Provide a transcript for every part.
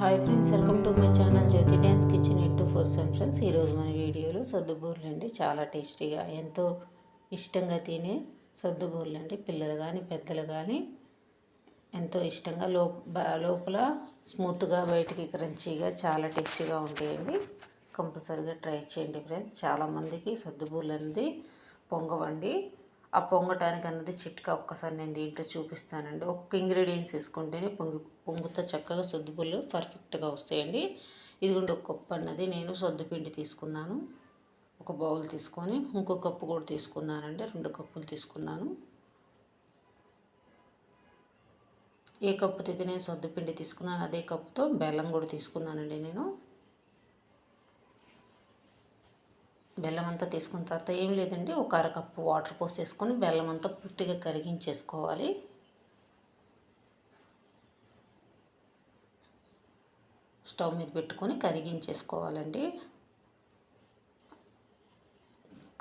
Hi friends welcome to my channel Jyothi dance kitchen eight two four seven friends ఈరోజు మన వీడియోలో సద్దుబూర్లు అండి చాలా టేస్టీగా ఎంతో ఇష్టంగా తినే సద్దుబూర్లు అండి పిల్లలు కానీ పెద్దలు కానీ ఎంతో ఇష్టంగా లో లోపల స్మూత్గా బయటికి క్రంచీగా చాలా టేస్టీగా ఉంటాయండి. కంపల్సరీగా ట్రై చేయండి ఫ్రెండ్స్ చాలామందికి సద్దుబూర్లు అనేది పొంగవండి. ఆ పొంగటానికి అన్నది చిట్కా ఒక్కసారి నేను దీంట్లో చూపిస్తానండి. ఒక్క ఇంగ్రీడియంట్స్ వేసుకుంటేనే పొంగి పొంగుతో చక్కగా సొద్దుపుల్లు పర్ఫెక్ట్గా వస్తాయండి. ఇదిగోండి ఒక కప్పు అన్నది. నేను సొద్దుపిండి తీసుకున్నాను. ఒక బౌల్ తీసుకొని ఇంకో కప్పు కూడా తీసుకున్నానండి. రెండు కప్పులు తీసుకున్నాను. ఏ కప్పు అయితే నేను సొద్దుపిండి తీసుకున్నాను అదే కప్పుతో బెల్లం కూడా తీసుకున్నానండి నేను. బెల్లం అంతా తీసుకున్న తర్వాత ఏం లేదండి ఒక అరకప్పు వాటర్ పోసేసుకొని బెల్లం అంతా పూర్తిగా కరిగించేసుకోవాలి. స్టవ్ మీద పెట్టుకొని కరిగించేసుకోవాలండి.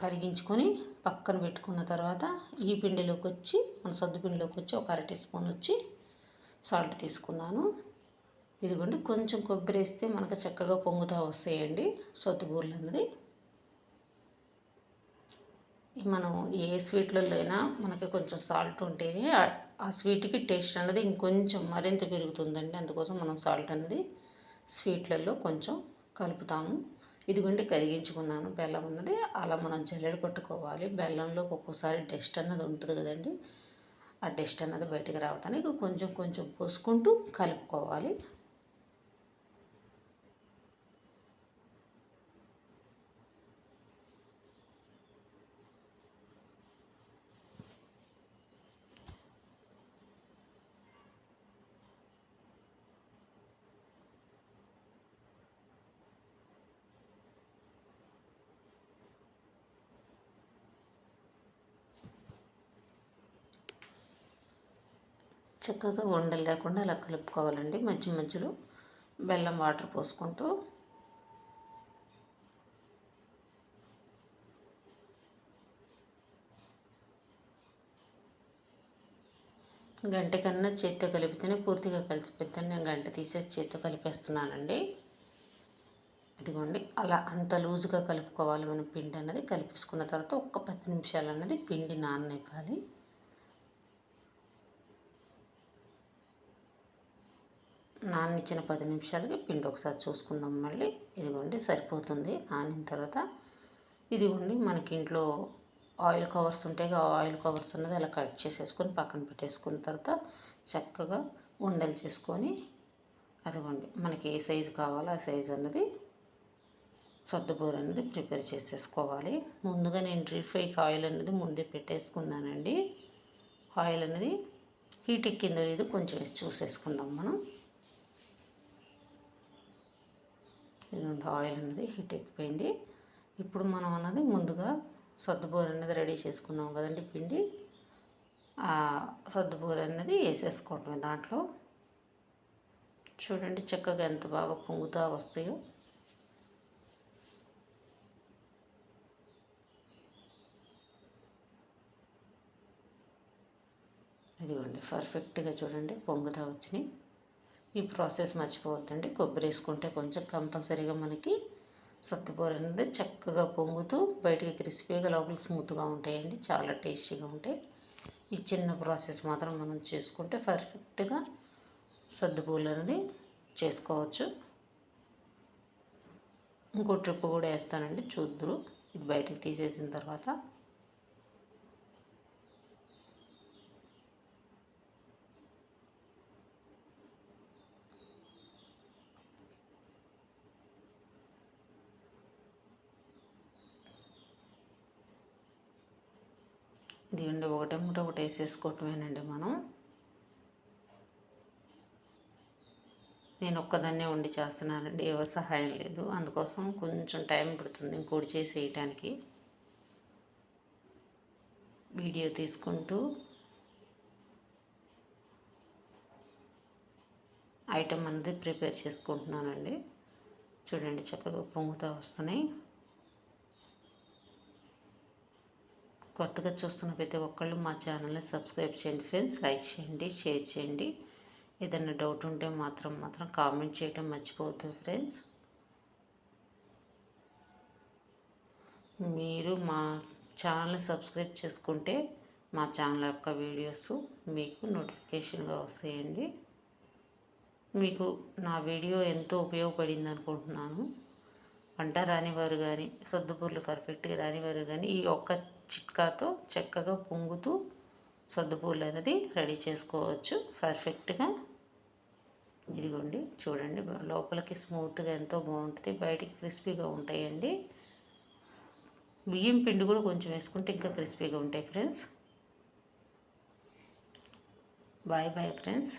కరిగించుకొని పక్కన పెట్టుకున్న తర్వాత ఈ పిండిలోకి వచ్చి మన సద్దు పిండిలోకి వచ్చి ఒక అర టీ స్పూన్ వచ్చి సాల్ట్ తీసుకున్నాను. ఇదిగోండి కొంచెం కొబ్బరి వేస్తే మనకు చక్కగా పొంగుతూ వస్తాయండి సొద్దుబూర్లు అన్నది. మనం ఏ స్వీట్లలో అయినా మనకి కొంచెం సాల్ట్ ఉంటేనే ఆ స్వీట్కి టేస్ట్ అనేది ఇంకొంచెం మరింత పెరుగుతుందండి. అందుకోసం మనం సాల్ట్ అనేది స్వీట్లలో కొంచెం కలుపుతాము. ఇదిగోండి కరిగించుకున్నాను. బెల్లం ఉన్నది అలా మనం జల్లెడ పట్టుకోవాలి బెల్లంలో ఒక్కొక్కసారి డస్ట్ అన్నది ఉంటుంది కదండి. ఆ డస్ట్ అన్నది బయటకు రావడానికి కొంచెం కొంచెం పోసుకుంటూ కలుపుకోవాలి. చక్కగా ఉండలు లేకుండా అలా కలుపుకోవాలండి. మధ్య మధ్యలో బెల్లం వాటర్ పోసుకుంటూ గంట కన్నా చేత్తో కలిపితేనే పూర్తిగా కలిసిపోతాను నేను గంట తీసేసి చేత్తో కలిపేస్తున్నానండి. ఇదిగోండి అలా అంత లూజుగా కలుపుకోవాలి మనం పిండి అన్నది. కలిపేసుకున్న తర్వాత ఒక్క పది నిమిషాలు అన్నది పిండి నాననివ్వాలి. నానిచ్చిన పది నిమిషాలకి పిండి ఒకసారి చూసుకుందాం మళ్ళీ. ఇదిగోండి సరిపోతుంది. నానిన తర్వాత ఇదిగోండి మనకి ఇంట్లో ఆయిల్ కవర్స్ ఉంటాయి ఆ ఆయిల్ కవర్స్ అన్నది అలా కట్ చేసేసుకొని పక్కన పెట్టేసుకున్న తర్వాత చక్కగా ఉండలు చేసుకొని అదిగోండి మనకి ఏ సైజు కావాలో ఆ సైజు అన్నది సర్దుబూర అనేది ప్రిపేర్ చేసేసుకోవాలి. ముందుగా నేను డ్రీ ఫ్రైకి ఆయిల్ అనేది ముందే పెట్టేసుకున్నానండి. ఆయిల్ అనేది హీట్ ఎక్కిందో లేదు కొంచెం వేసి చూసేసుకుందాం మనం. ఇదిగోండి ఆయిల్ అనేది హీట్ ఎక్కిపోయింది. ఇప్పుడు మనం అన్నది ముందుగా సర్దుబూర అనేది రెడీ చేసుకున్నాం కదండి పిండి. ఆ అనేది వేసేసుకోవటమే దాంట్లో. చూడండి చక్కగా ఎంత బాగా పొంగుతా వస్తాయో. ఇదిగోండి పర్ఫెక్ట్గా చూడండి పొంగుతా వచ్చినాయి. ఈ ప్రాసెస్ మర్చిపోవద్దండి. కొబ్బరి వేసుకుంటే కొంచెం కంపల్సరీగా మనకి సత్తుపూర అనేది చక్కగా పొంగుతూ బయటికి క్రిస్పీగా లోపల స్మూత్గా ఉంటాయండి. చాలా టేస్టీగా ఉంటాయి. ఈ చిన్న ప్రాసెస్ మాత్రం మనం చేసుకుంటే పర్ఫెక్ట్గా సర్దుపూలు అనేది చేసుకోవచ్చు. ఇంకో ట్రిప్ కూడా వేస్తానండి. చూద్దరు. ఇది బయటకు తీసేసిన తర్వాత దీంట్లో ఒకటే ముట ఒకటి వేసేసుకోవటమేనండి మనం. నేను ఒక్కదాన్నే ఉండి చేస్తున్నానండి ఎవరి సహాయం లేదు. అందుకోసం కొంచెం టైం పడుతుంది ఇంకోటి చేసి వేయటానికి వీడియో తీసుకుంటూ ఐటమ్ అనేది ప్రిపేర్ చేసుకుంటున్నానండి. చూడండి చక్కగా పొంగుతూ వస్తున్నాయి. కొత్తగా చూస్తున్న ప్రతి ఒక్కళ్ళు మా ఛానల్ని సబ్స్క్రైబ్ చేయండి ఫ్రెండ్స్. లైక్ చేయండి షేర్ చేయండి. ఏదైనా డౌట్ ఉంటే మాత్రం మాత్రం కామెంట్ చేయటం మర్చిపోతుంది ఫ్రెండ్స్. మీరు మా ఛానల్ని సబ్స్క్రైబ్ చేసుకుంటే మా ఛానల్ యొక్క వీడియోస్ మీకు నోటిఫికేషన్గా వస్తాయండి. మీకు నా వీడియో ఎంతో ఉపయోగపడింది అనుకుంటున్నాను. వంట రానివారు కానీ సొద్దుపూర్లు పర్ఫెక్ట్గా రానివారు కానీ ఈ ఒక్క చిట్కాతో చక్కగా పొంగుతూ సద్దుపూలు అనేది రెడీ చేసుకోవచ్చు. పర్ఫెక్ట్గా. ఇదిగోండి చూడండి లోపలికి స్మూత్గా ఎంతో బాగుంటుంది. బయటికి క్రిస్పీగా ఉంటాయండి. బియ్యం పిండి కూడా కొంచెం వేసుకుంటే ఇంకా క్రిస్పీగా ఉంటాయి ఫ్రెండ్స్. Bye bye friends.